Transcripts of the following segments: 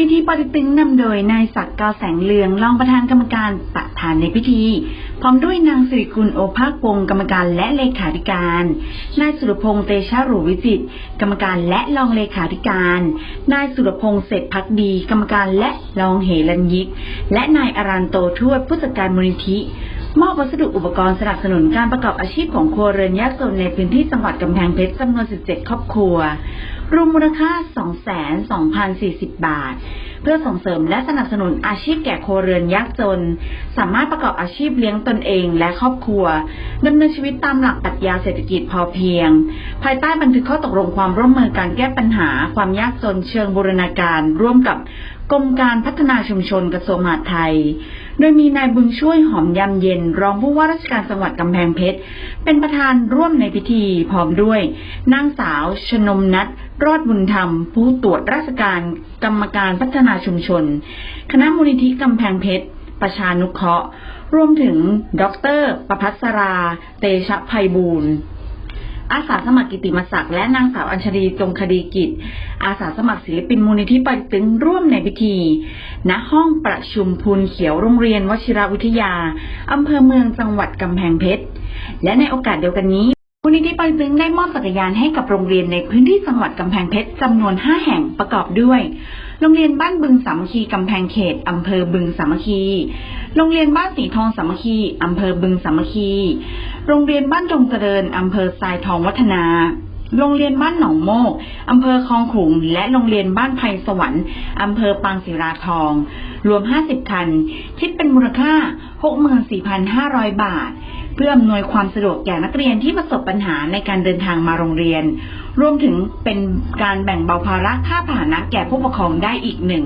นิธิปฏิตึงนำโดยนายศักดิ์กาแสงเลืองรองประธานกรรมการประธานในพิธี พร้อมด้วยนางสิริกุลโอภาควงศ์กรรมการและเลขาธิการนายสุรพงษ์เตชะหรูวิจิตกรรมการและรองเลขาธิการนายสุรพงษ์เศรษฐพักดี กรรมการและรองเหรัญยิก และนายอารันโตทวดผู้จัดการมูลนิธิมอบวัสดุอุปกรณ์สนับสนุนการประกอบอาชีพของครัวเรือนยากจนในพื้นที่จังหวัดกำแพงเพชรจำนวน 17 ครอบครัว รวมมูลค่า 2,2,040 บาท เพื่อส่งเสริมและสนับสนุนอาชีพแก่ครัวเรือนยากจน สามารถประกอบอาชีพเลี้ยงตนเองและครอบครัวดำเนินชีวิตตามหลักปรัชญาเศรษฐกิจพอเพียง ภายใต้บันทึกข้อตกลงความร่วมมือการแก้ปัญหา ความยากจนเชิงบูรณาการ ร่วมกับกรมการพัฒนาชุมชนกระทรวงมหาดไทย โดยมีนายบุญช่วยหอมยำเย็น รองผู้ว่าราชการจังหวัดกำแพงเพชร เป็นประธานร่วมในพิธีพร้อมด้วยนางสาว ชนมนัทรอดบุญธรรม ผู้ตรวจราชการกรรมการพัฒนาชุมชน คณะมูลนิธิกำแพงเพชร ประชานุเคราะห์รวมถึง ดร ประพัสรา เตชะภัยบูรณ์ อาสาสมัครกิติมศักดิ์และนางสาวอัญชลีจงคดีกิจ อาสาสมัครศิลปินมูลนิธิปฏิตึงร่วมในพิธี ณห้องประชุมพูนเขียวโรงเรียนวชิรวิทยาอำเภอเมืองจังหวัดกำแพงเพชร และในโอกาสเดียวกันนี้มูลนิธิปฏิตึงได้มอบจักรยานให้กับโรงเรียนในพื้นที่จังหวัดกำแพงเพชรจำนวน 5 แห่งประกอบด้วย โรงเรียนบ้านบึงสามัคคีกำแพงเขตอำเภอบึงสามัคคี โรงเรียนบ้านสีทองสามัคคีอำเภอบึงสามัคคี โรงเรียนบ้านจงเจริญอำเภอทรายทองวัฒนา โรงเรียนบ้านหนองโมกอำเภอคลองขลุง และโรงเรียนบ้านไพสวรรค์อำเภอปางศิลาทอง รวม 50 คัน คิดเป็นมูลค่า 64,500 บาท เพื่ออำนวยความสะดวกแก่นักเรียนที่ประสบปัญหาในการเดินทางมาโรงเรียน รวมถึงเป็นการแบ่งเบาภาระค่าพาหนะแก่ผู้ปกครองได้อีกหนึ่ง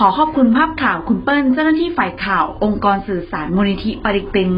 ขอขอบคุณภาพข่าวคุณเปิ้ลเจ้าหน้าที่ฝ่ายข่าว องค์กรสื่อสารมูลนิธิปริกตึง